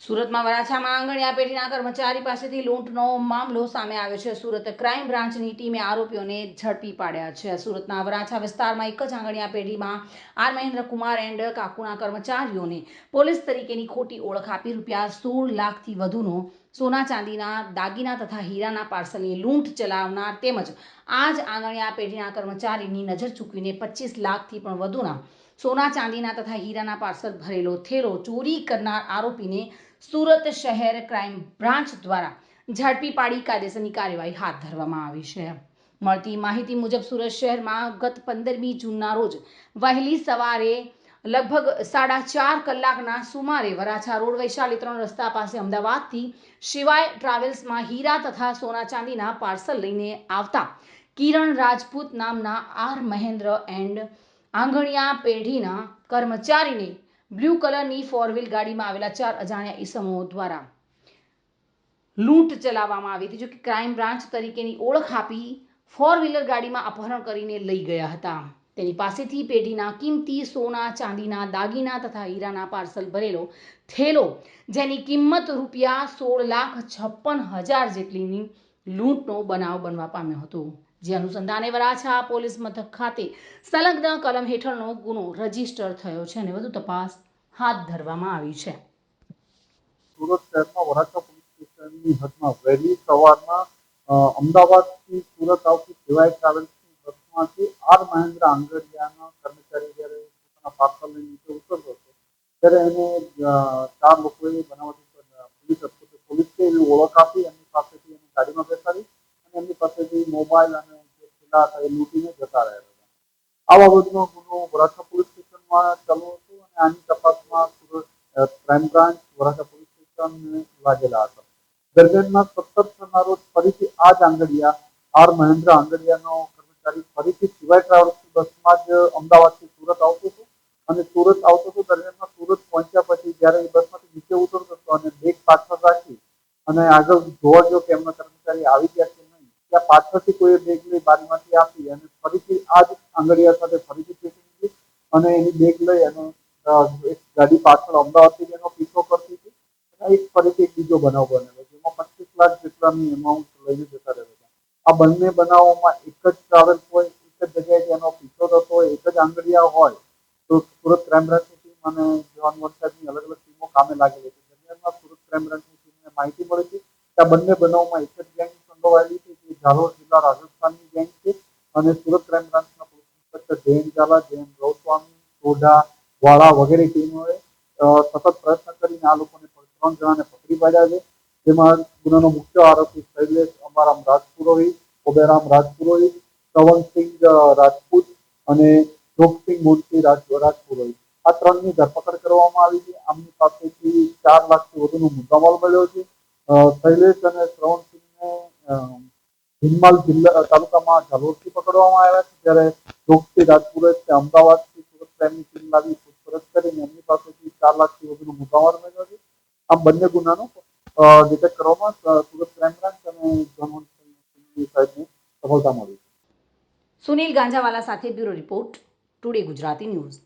સુરતમાં વરાછામાં આંગણિયા પેઢીના કર્મચારી પાસેથી લૂંટનો મામલો સામે આવ્યો છે. સુરત ક્રાઇમ બ્રાન્ચની ટીમે આરોપીઓને ઝડપી પાડ્યા છે. સુરતના વરાછા વિસ્તારમાં એક જ આંગણિયા પેઢીમાં આર મહેન્દ્ર કુમાર એન્ડ કાકુના કર્મચારીઓને પોલીસ તરીકેની ખોટી ઓળખ આપી રૂપિયા સોળ લાખથી વધુનો સોના ચાંદીના દાગીના તથા હીરાના પાર્સલની લૂંટ ચલાવનાર તેમજ આ જ આંગણિયા પેઢીના કર્મચારીની નજર ચૂકવીને પચીસ લાખથી પણ વધુના સોના ચાંદીના તથા હીરાના પાર્સલ ભરેલો થેલો ચોરી કરનાર આરોપીને સુરત શહેર ક્રાઇમ બ્રાન્ચ દ્વારા ઝડપી પાડી કાયદેસરની કાર્યવાહી હાથ ધરવામાં આવી છે. મળતી માહિતી મુજબ સુરત શહેરમાં ગત પંદરમી જૂનના રોજ વહેલી સવારે લગભગ સાડા ચાર કલાકના સુમારે વરાછા રોડ વૈશાલી ત્રણ રસ્તા પાસે અમદાવાદથી શિવાય ટ્રાવેલ્સમાં હીરા તથા સોના ચાંદીના પાર્સલ લઈને આવતા કિરણ રાજપૂત નામના આર મહેન્દ્ર એન્ડ આંગણિયા પેઢીના કર્મચારીને બ્લુ કલરની ફોર વ્હીલ ગાડીમાં આવેલા ચાર અજાણ્યા ઈસમો દ્વારા લૂંટ ચલાવવામાં આવી હતી જો કે ક્રાઇમ બ્રાન્ચ તરીકેની ઓળખ આપી ફોર વ્હીલર ગાડીમાં અપહરણ કરીને લઈ ગયા હતા. તેની પાસેથી પેઢીના કિંમતી સોના, ચાંદીના દાગીના તથા હીરાના પાર્સલ ભરેલો થેલો, જેની કિંમત રૂપિયા સોળ લાખ છપ્પન હજાર જેટલીની લૂંટનો બનાવ બનવા પામ્યો હતો. જે અનુસંધાને વરાછા પોલીસ મથક ખાતે સંલગ્ન કલમ હેઠળનો ગુનો રજિસ્ટર થયો છે અને વધુ તપાસ હાથ ધરવામાં આવી છે. સુરત શહેરમાં વરાછા પોલીસ સ્ટેશનની હદમાં વહેલી સવારમાં અમદાવાદથી સુરત આવતી સેવાય ટ્રાવેલ્સની બસમાંથી આર મહેન્દ્ર આંગડિયાના કર્મચારી જ્યારે પોતાના પાર્સલ નીચે ઉતરતો હતો, ત્યારે એને ચાર લોકોએ બનાવટી પોલીસ પોલીસે એવી ઓળખ આપી એમની પાસેથી એને ગાડીમાં પાસેથી મોબાઈલ અને છેલ્લા હતા લૂંટીને જતા રહ્યા હતા. આ બાબતનો ગુનો વરાછા પોલીસ સ્ટેશનમાં ચાલુ હતો અને આની તપાસમાં crime branch, Varachha police station લાગેલા હતા. દરમિયાનમાં સત્તર ના રોજ ફરીથી આ જ આંગડિયા આર મહેન્દ્ર આંગડિયાનો કર્મચારી ફરીથી સિવાય ટ્રાવેલ્સ બસમાં જ અમદાવાદથી સુરત આવતો હતો. અને સુરત આવતો હતો દરમિયાનમાં સુરત પહોંચ્યા પછી જ્યારે એ બસમાંથી નીચે ઉતરતો હતો અને બેગ પાછળ રાખી અને આગળ જોવા જો કે એમના પાછળથી કોઈ બેગ લઈ બારીમાંથી આપી અને ફરીથી આ જ આંગળીયા સાથે ફરીથી ચેકિંગ અને એની બેગ લઈ અને એક ગાડી પાછળ અમદાવાદથી એનો પીછો કરતી હતી. અને એક ફરીથી એક બીજો બનાવ બનેલો જેમાં પચીસ લાખ જેટલાની એમાઉન્ટ લઈને જતા રહેલા આ બંને બનાવોમાં એક જ ટ્રાવેલ હોય એક જ જગ્યાએ એનો પીછો થતો હોય, એક જ આંગળીયા હોય, તો સુરત ક્રાઇમ બ્રાન્ચની ટીમ અને જવાન વરસાદની અલગ અલગ ટીમો કામે લાગેલી હતી. દરમિયાનમાં સુરત ક્રાઇમ બ્રાન્ચની ટીમને માહિતી મળી હતી કે આ બંને બનાવમાં એક જ ગેંગ સંડોવાયેલી છે જે ઝાલોર જિલ્લા રાજસ્થાનની ગેંગ છે અને સુરત ક્રાઇમ બ્રાન્ચના પોલીસ ઇન્સ્પેક્ટર જયંત ઝાલા, જયંત ગૌસ્વામી, સોઢા, વાળા વગેરે ટીમોએ સતત પ્રયત્ન કરીને આ લોકોને ત્રણ જણાને પકડી પાડ્યા છે. જેમાં ગુનાનો મુખ્ય આરોપી શૈલેષ અમારામ રાજપુરોહિત, ઓબેરામ રાજપુરોહિત શ્રવણસિંહ રાજપૂત અને જોગસિંહ રાજ, રાજપુરોહિત. આ ત્રણની ધરપકડ કરવામાં આવી છે. આમની પાસેથી ચાર લાખથી વધુનો મુદ્દામાલ મળ્યો છે. શૈલેષ અને શ્રવણસિંહને અ, જિલ્લા તાલુકામાં ઝાલોરથી પકડવામાં આવ્યા છે. જ્યારે જોગસિંહ રાજપુરોહિત તે અમદાવાદથી સુરત ક્રાઇમની ટીમ લાવી પૂછપરછ કરીને એમની પાસેથી ચાર લાખથી વધુનો મુદ્દામાલ મળ્યો છે. આ બંને ગુનાનો ડિટેક્ટ કરવામાં સુરત ક્રાઇમ બ્રાન્ચ અને સાહેબને સફળતા મળી સુનિલ ગાંજાવાલા સાથે bureau report today Gujarati news.